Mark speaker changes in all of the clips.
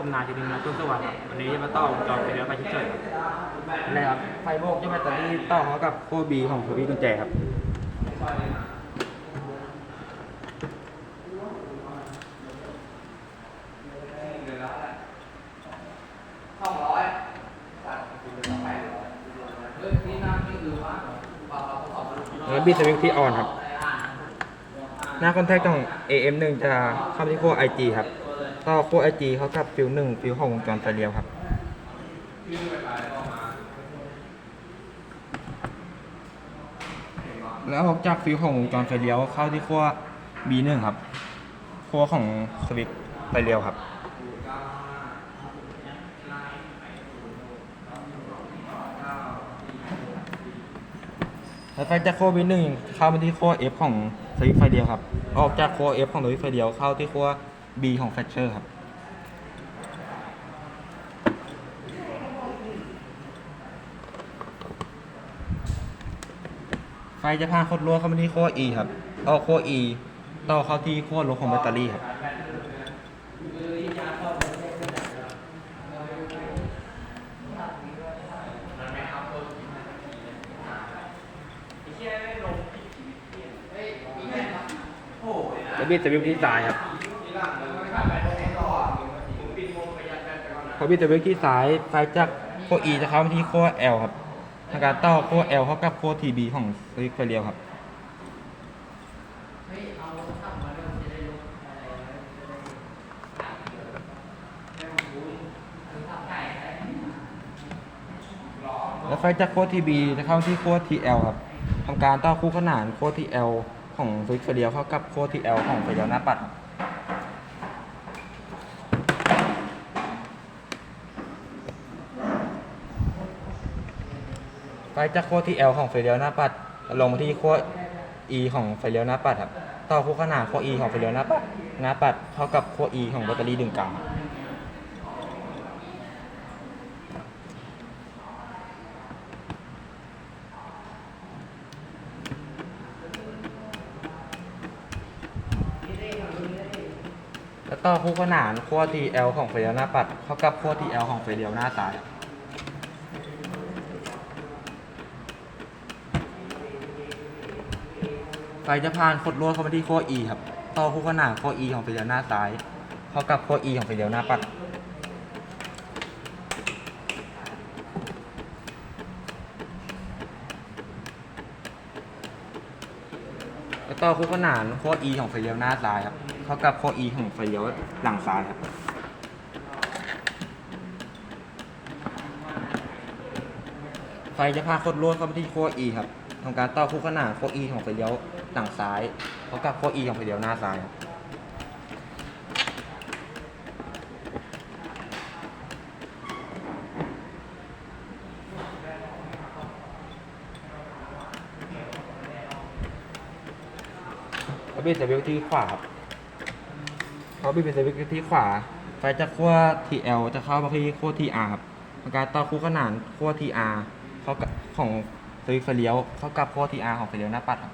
Speaker 1: ผมนายจริงนะต้นสวัสดิ์ครับวันนี้จะมาต่อวงจรไปแล้วไปเฉยๆครับ
Speaker 2: อะไรครับไฟโบกจะแบตเตอรี่ต่อเขากับขั้วบีของสวิตช์กุญแจครับแล้วบิดสวิตที่ออนครับ หน้าคอนแทคของ AM1 จะเข้าที่ขั้ว IG ครับ ต่อขั้ว IG เข้ากับฟิวหนึ่งฟิวของวงจรไฟเลี้ยวครับแล้วออกจากฟิวของวงจรไฟเลี้ยวเข้าที่ขั้ว B1 ครับขั้วของสวิตช์ไฟเลี้ยวครับ แล้วไฟจากขั้ว B1 เข้าไปที่ขั้ว F ของสวิตช์ไฟเลี้ยวครับ ออกจากขั้ว F ของสวิตช์ไฟเลี้ยวเข้าที่ขั้ว B ของแฟชเชอร์ครับ ไฟจะพาโคตรรั่วเข้ามาที่ขั้ว E ครับออกขั้ว E ต่อเข้าที่ขั้วลบของแบตเตอรี่ครับแล้วบิดสวิตช์ที่ซ้ายครับ พอบิดสวิตช์ที่ซ้ายไฟจากขั้ว E จะเข้ามาที่ขั้ว L ครับทำการต่อขั้ว L เข้ากับขั้ว TB ของสวิตช์ไฟเลี้ยวครับแล้วไฟจากขั้ว TB จะเข้าที่ขั้ว TL ครับทำการต่อคู่ขนานขั้ว TL ของสวิตช์ไฟเลี้ยวเข้ากับขั้ว TL ของไฟเลี้ยวหน้าปัดครับ ไฟจากขั้วที่ L ของไฟเลี้ยวหน้าปัด ลงมาที่ขั้ว E ของไฟเลี้ยวหน้าปัดครับต่อคู่ขนานขั้ว E ของไฟเลี้ยวหน้าปัดหน้าปัดเท่ากับขั้ว E ของแบตเตอรี่ดึงกลางแล้วต่อคู่ขนานขั้ว TL ของไฟเลี้ยวหน้าปัดเท่ากับขั้ว TL ของไฟเลี้ยวหน้าซ้าย ไฟจะผ่านขดลวดเข้ามาที่ขั้ว E ครับ ต่อคู่ขนานขั้ว E ของไฟเลี้ยวหน้าซ้าย เข้ากับขั้ว E ของไฟเลี้ยวหน้าปัด แล้วต่อคู่ขนานขั้ว E ของไฟเลี้ยวหน้าซ้ายครับ เข้ากับขั้ว E ของไฟเลี้ยวหลังซ้ายครับไฟจะพาขดลวดเข้ามาที่ขั้ว E ครับ ทำการต่อคู่ขนานขั้ว E ของไฟเลี้ยวหลังซ้ายเขากับขั้ว E ของไฟเลี้ยวหน้าซ้ายครับแล้วบิดสวิตช์ที่ขวาครับพอบิดเป็นสวิตช์ที่ขวา ไฟจากขั้ว TL จะเข้ามาที่ขั้ว TR ครับทำการต่อคู่ขนานขั้ว TR เขาของ สวิตช์ไฟเลี้ยวเข้ากับขั้ว TR ของไฟเลี้ยวหน้าปัดครับ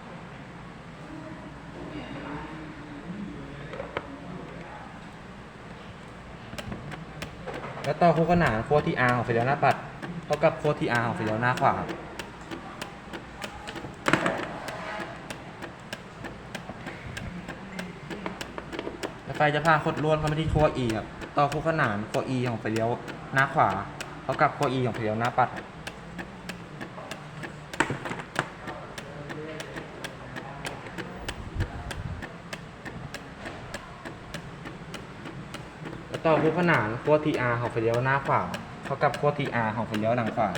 Speaker 2: แล้วต่อคู่ขนานขั้ว TR ของไฟเลี้ยวหน้าปัดเท่ากับขั้ว TR ของไฟเลี้ยวหน้าขวาครับแล้วไฟจะพาขดล้วดเข้ามาที่ขั้ว E ครับ ต่อคู่ขนานขั้ว E ของไฟเลี้ยวหน้าขวาเท่ากับขั้ว E ของไฟเลี้ยวหน้าปัดครับแล้ว ต่อคู่ขนานขั้ว TR ของไฟเลี้ยวหน้าขวาเท่ากับขั้ว TR ของไฟเลี้ยวหลังขวา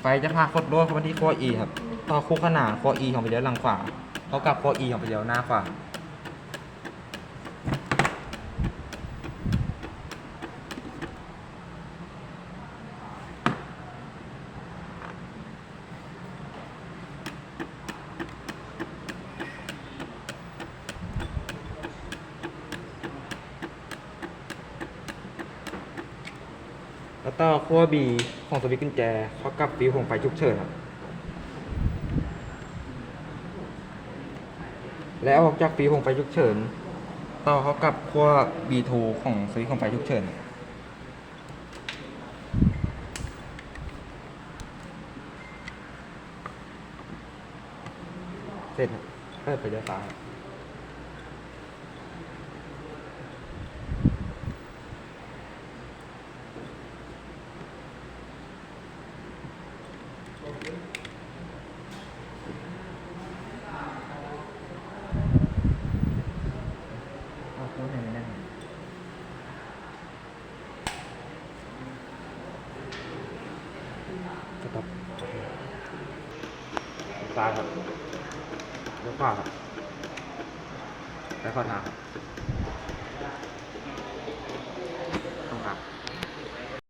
Speaker 2: ไฟจะพาคดลวดเข้ามาที่ขั้ว E ครับ ต่อคู่ขนานขั้ว E ของไฟเลี้ยวหลังขวาเท่ากับขั้ว E ของไฟเลี้ยวหน้าขวา แล้วต่อขั้ว B ของสวิตช์กุญแจเขากับฟิวของไฟฉุกเฉินครับ และออกจากฟิวของไฟฉุกเฉิน ต่อเขากับขั้ว B2 ของสวิตช์ของไฟฉุกเฉิน เสร็จครับเปิดไปเลี้ยวซ้ายเอาคู่ไหนไม่ได้สต็อป ซ้ายครับเลี้